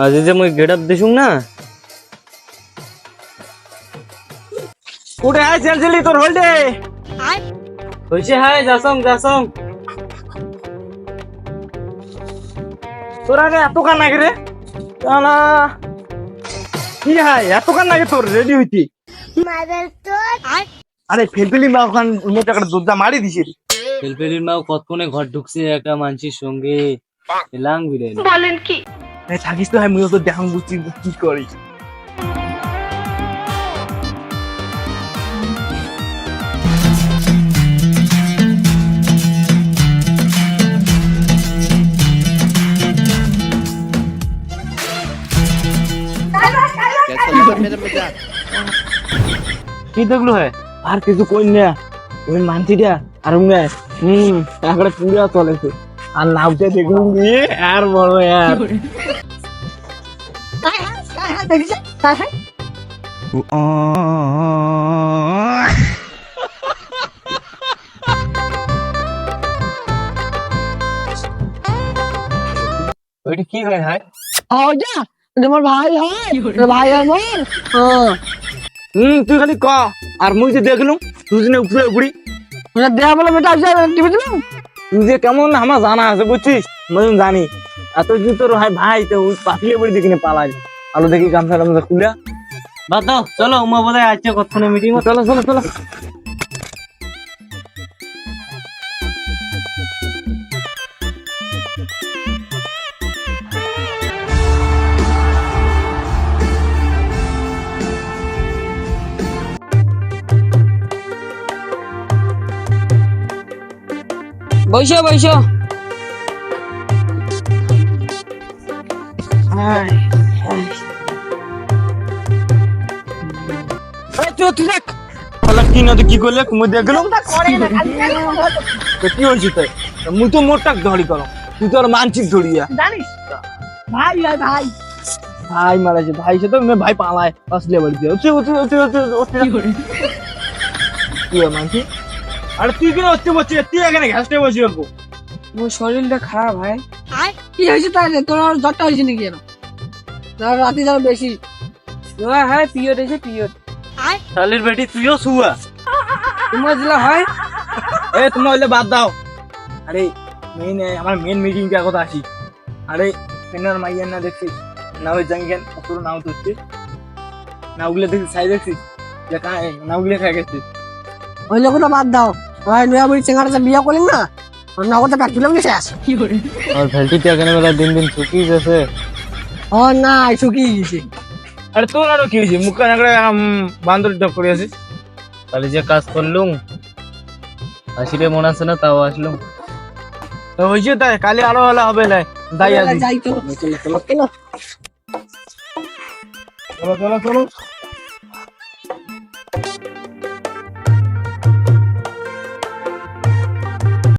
আজ যে মই গেট আপ দিছুং না। উঠে চল চলি তোর হোল্ডে হইছে হাই যাসং যাসং। তোর আগে এত কান নাকি রে। না কি হাই এত কান নাকি তোর রেডি হইতি। আরে ফেলফেলি মা ওখান মতো একটা দুধটা মারি দিছে। রে ফেলফেলির মাও কতক্ষণে ঘর ঢুকছে একটা মানসির সঙ্গে? এলাং বিরাই এই থাকিস তো মুই তো দেখাম বুঝছি কি করি। কি দেখল হে? আর কিছু কই না। ওই মানছিটা আর হুম একটা পুরা চলেছে। আর নামতে দেখুন দিয়ে আর বড় আর। ওইটা কি হয় হাই ওটা তোমার ভাই হয় তোর ভাই আমার হ্যাঁ। হুম তুই খালি ক আর মুই যে দেখলুম দুজনে উপরে উপরি। ওটা দেয়া বলে বেটা আসছে টিভি দিলাম? তুই যে কেমন না আমার জানা আছে, বুঝছিস? মই জানি। এত যে তোর ভাই ভাই, তো পাতলে পড়ি দেখি পালাই। আলো দেখি গামছা টামছা খুলে বাদ চলো, উমা বোধ হয় কথা কতক্ষণে মিটিং চলো চলো চলো। বৈশো বৈশো তুই দেখ তাহলে কি না তুই কি করলে মুই দেখলুম তো কি হয়েছে তাই মুই তো মোটটাক ধরি করো তুই তো আর মানছিস ধরিয়া জানিস ভাই ভাই ভাই ভাই মারাছে ভাই সে তো মে ভাই পালায় আসলে বাড়ি দিয়ে ওতে ওতে ওতে ওতে ওতে কি আর মানছি আরে তুই কেন হচ্ছে বসে তুই এখানে ঘাসটে বসে রাখব মোর শরীরটা খারাপ ভাই। কি হয়েছে তাহলে? তোর আর জ্বরটা হয়েছে নাকি কেন? তোর রাতে যাও বেশি। হ্যাঁ হ্যাঁ পিরিয়ড এসে পিরিয়ড শালির বেটি তুইও শুয়া। তোমার যেটা হয়? এ তোমরা হইলে বাদ দাও। আরে মেইন আমার মেইন মিটিংটা কথা আসি আরে ফেনার মাইয়ার না দেখছিস? না ওই জাঙ্গিয়ান তোর নাও তো হচ্ছে না ওগুলো দেখছিস সাই দেখছিস? যে না ওগুলো খাই গেছিস। ওই লোকটা বাদ দাও। ভাই নয়া বুড়ি চেঙ্গাটা বিয়া করলেন না ওর নগদে প্যাক তুলে আস আর ফেলটিটা কেন বেলা দিন দিন শুকিয়ে গেছে? ও না শুকিয়ে গেছে। আরে তোর আরও কি হয়েছে? মুখ কানে বান্দর ডক করে আছিস? তাহলে যে কাজ করলুম হাসিরে মনে আছে না তাও আসলুম। তো হয়েছে তাই কালি আরও হলে হবে না আছি। যাই তো। চলো চলো চলো চলো।